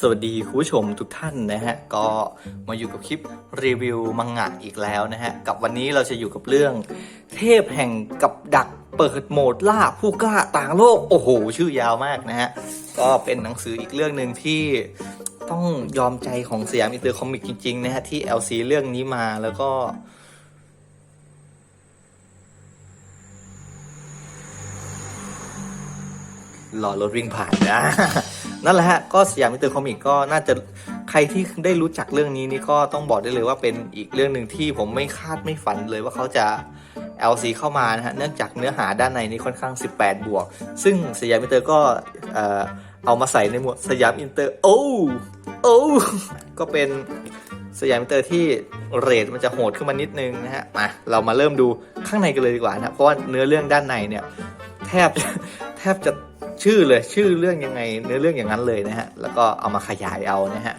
สวัสดีคุณผู้ชมทุกท่านนะฮะ ก็มาอยู่กับคลิปรีวิวมังงะอีกแล้วนะฮะ กับวันนี้เราจะอยู่กับเรื่อง เทพแห่งกับดักเปิดโหมดล่าผู้กล้าต่างโลก โอ้โห ชื่อยาวมากนะฮะ ก็เป็นหนังสืออีกเรื่องหนึ่งที่ต้องยอมใจของสยามอินเตอร์คอมิกจริงๆนะฮะ ที่ LC เรื่องนี้มาแล้วก็ รอรถวิ่งผ่านนะนั่นแหละฮะก็สยามมิเตอร์คอมิกก็น่าจะใครที่ได้รู้จักเรื่องนี้นี่ก็ต้องบอกได้เลยว่าเป็นอีกเรื่องหนึ่งที่ผมไม่คาดไม่ฝันเลยว่าเขาจะ LC เข้ามานะฮะเนื่องจากเนื้อหาด้านในนี้ค่อนข้าง 18 บวก ซึ่งสยามอินเตอร์ก็เอ่อเอามาใส่ในหมวดสยามอินเตอร์โอ้โอ้ก็เป็นสยามอินเตอร์ที่เรทมันจะโหดขึ้นมานิดนึงนะฮะมาเรามาเริ่มดูข้างในกันเลยดีกว่านะเพราะว่าเนื้อเรื่องด้านในเนี่ยแทบแทบจะ ชื่อเลยชื่อเรื่องยังไงเนื้อเรื่องอย่างนั้นเลยนะฮะแล้วก็เอามาขยายเอานะฮะ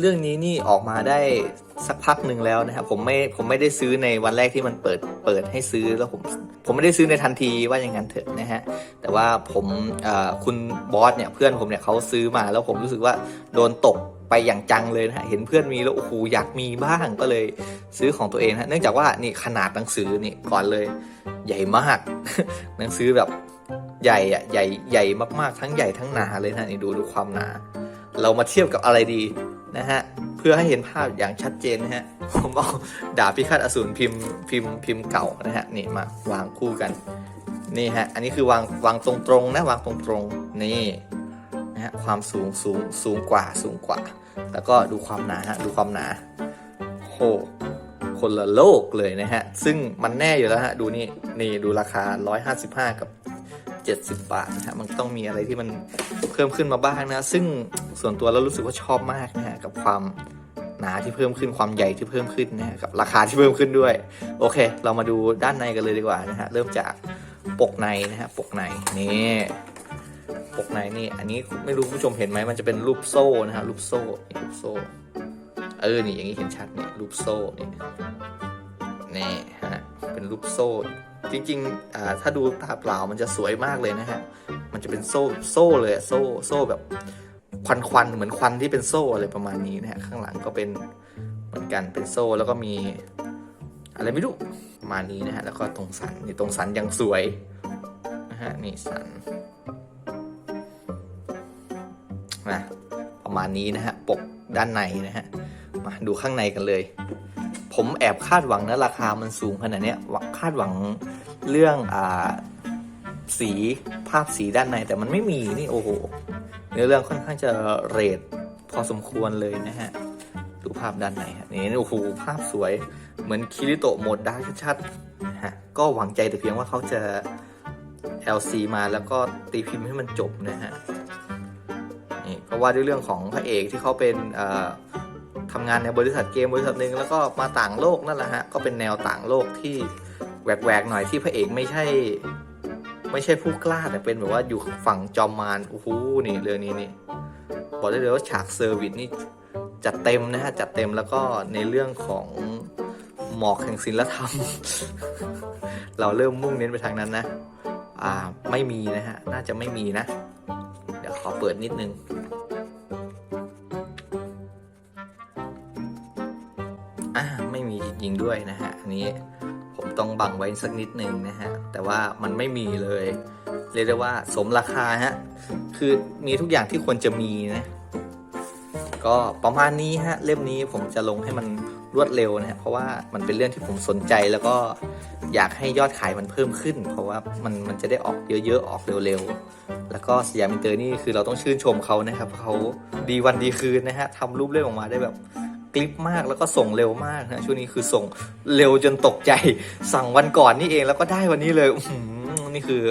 เรื่องนี้นี่ออกมาได้สักพักหนึ่งแล้วนะครับผมไม่ผมไม่ได้ซื้อในวันแรกที่มันเปิดเปิดให้ซื้อแล้วผมผมไม่ได้ซื้อในทันทีว่าอย่างนั้นเถอะนะฮะแต่ว่าผมคุณบอสเนี่ยเพื่อนผมเนี่ยเขาซื้อมาแล้วผมรู้สึกว่าโดนตกไปอย่างจังเลยนะฮะเห็นเพื่อนมีแล้วโอ้โหอยากมีบ้างก็เลยซื้อของตัวเองนะฮะเนื่องจากว่านี่ขนาดหนังสือนี่ก่อนเลย ใหญ่มาก หนังสือแบบใหญ่อะใหญ่ใหญ่มากๆทั้งใหญ่ทั้งหนาเลยนะนี่ดูดูความหนา เรามาเทียบกับอะไรดี นะฮะเพื่อให้เห็นภาพอย่างชัดเจนนะฮะผมเอาดาบพิฆาตอสูรพิมพ์พิมพ์พิมพ์เก่านะฮะนี่มาวางคู่กันนี่ฮะอันนี้คือวางวางตรงๆนะวางตรงๆนี่นะฮะความสูงสูงสูงกว่าสูงกว่า แล้วก็ดูความหนาฮะดูความหนาโหคนละโลกเลยนะฮะ ซึ่งมันแน่อยู่แล้วฮะ ดูนี่ นี่ดูราคา 155 กับ 70 บาทนะฮะ มันต้องมีอะไรที่มันเพิ่มขึ้นมาบ้างนะ ซึ่งส่วนตัวเรารู้สึกว่าชอบมากนะฮะกับความหนาที่เพิ่มขึ้นความใหญ่ที่เพิ่มขึ้นนะฮะกับราคาที่เพิ่มขึ้นด้วย โอเค เรามาดูด้านในกันเลยดีกว่านะฮะเริ่มจากปกในนะฮะปกในนี่ปกในนี่อันนี้ไม่รู้ผู้ชมเห็นไหมมันจะเป็นรูปโซ่นะฮะรูปโซ่รูปโซ่เออนี่อย่างนี้เห็นชัดนี่รูปโซ่นี่นี่ฮะเป็นรูปโซ่จริงๆอ่าถ้าดูตาเปล่ามันจะสวยมากเลยนะฮะมันจะเป็นโซ่โซ่เลยโซ่โซ่แบบ ควันควันๆเหมือนควันที่เป็นโซ่อะไรประมาณนี้นะฮะข้างหลังก็เป็นเหมือนกันเป็นโซ่แล้วก็มีอะไรไม่รู้ประมาณนี้นะฮะแล้วก็ตรงสันนี่ตรงสันยังสวยนะฮะนี่สันนะประมาณนี้นะฮะปกด้านในนะฮะมาดูข้างในกันเลย ผมแอบคาดหวังนะราคามันสูงขนาดเนี้ยคาดหวังเรื่องอ่าสีภาพสีด้านในแต่มันไม่มีนี่โอ้โห เนื้อเรื่องค่อนข้างจะเรทพอสมควรเลยนะฮะ ดูภาพด้านในฮะนี่โอ้โหภาพสวยเหมือนคิริโตะโหมดดาร์กชัดๆนะฮะก็หวังใจแต่เพียงว่าเขาจะ LC มาแล้วก็ตีพิมพ์ให้มันจบนะฮะนี่ก็ว่าด้วยเรื่องของพระเอกที่เขาเป็นทำงานในบริษัทเกมบริษัทหนึ่งแล้วก็มาต่างโลกนั่นแหละฮะก็เป็นแนวต่างโลกที่แหวกๆหน่อยที่พระเอกไม่ใช่ ไม่ใช่ผู้กล้าแต่เป็นแบบว่าอยู่ฝั่งจอมมารโอ้โหนี่เรื่องนี้นี่บอกได้เลยว่าฉากเซอร์วิสนี่จัดเต็มนะฮะจัดเต็มแล้วก็ในเรื่องของหมอกแห่งศิลธรรม เราเริ่มมุ่งเน้นไปทางนั้นนะ อ่าไม่มีนะฮะน่าจะไม่มีนะ เดี๋ยวขอเปิดนิดนึงอ่าไม่มีจริงๆด้วยนะฮะอันนี้ ผมต้องบังไว้สักนิดนึงนะฮะ แต่ว่ามันไม่มีเลย เรียกได้ว่าสมราคาฮะ คือมีทุกอย่างที่ควรจะมีนะ ก็ประมาณนี้ฮะ เล่มนี้ผมจะลงให้มันรวดเร็วนะฮะ เพราะว่ามันเป็นเรื่องที่ผมสนใจแล้วก็อยากให้ยอดขายมันเพิ่มขึ้น เพราะว่ามันมันจะได้ออกเยอะๆ ออกเร็วๆ แล้วก็สยามอินเตอร์นี่คือเราต้องชื่นชมเขานะครับเพราะเขาดีวันดีคืนนะฮะทำรูปเล่มออกมาได้แบบ คลิปมากแล้วก็ส่งเร็วมากนะช่วงนี้คือส่งเร็วจนตกใจสั่งวันก่อนนี่เองแล้วก็ได้วันนี้เลยนี่คือ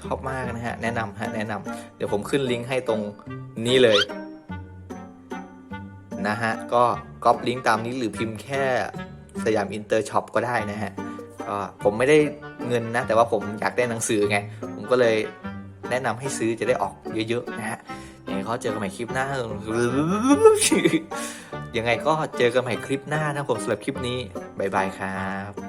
ชอบมากนะฮะแนะนำฮะแนะนำเดี๋ยวผมขึ้นลิงก์ให้ตรงนี้เลยนะฮะก็ก๊อปลิงก์ตามนี้หรือพิมพ์แค่สยามอินเตอร์ช็อปก็ได้นะฮะก็ผมไม่ได้เงินนะ แต่ว่าผมอยากได้หนังสือไง ผมก็เลยแนะนำให้ซื้อจะได้ออกเยอะๆนะฮะยังไงเขาเจอกันใหม่คลิปหน้า ยังไงก็เจอกันใหม่คลิปหน้านะผมสำหรับคลิปนี้ บ๊ายบายครับ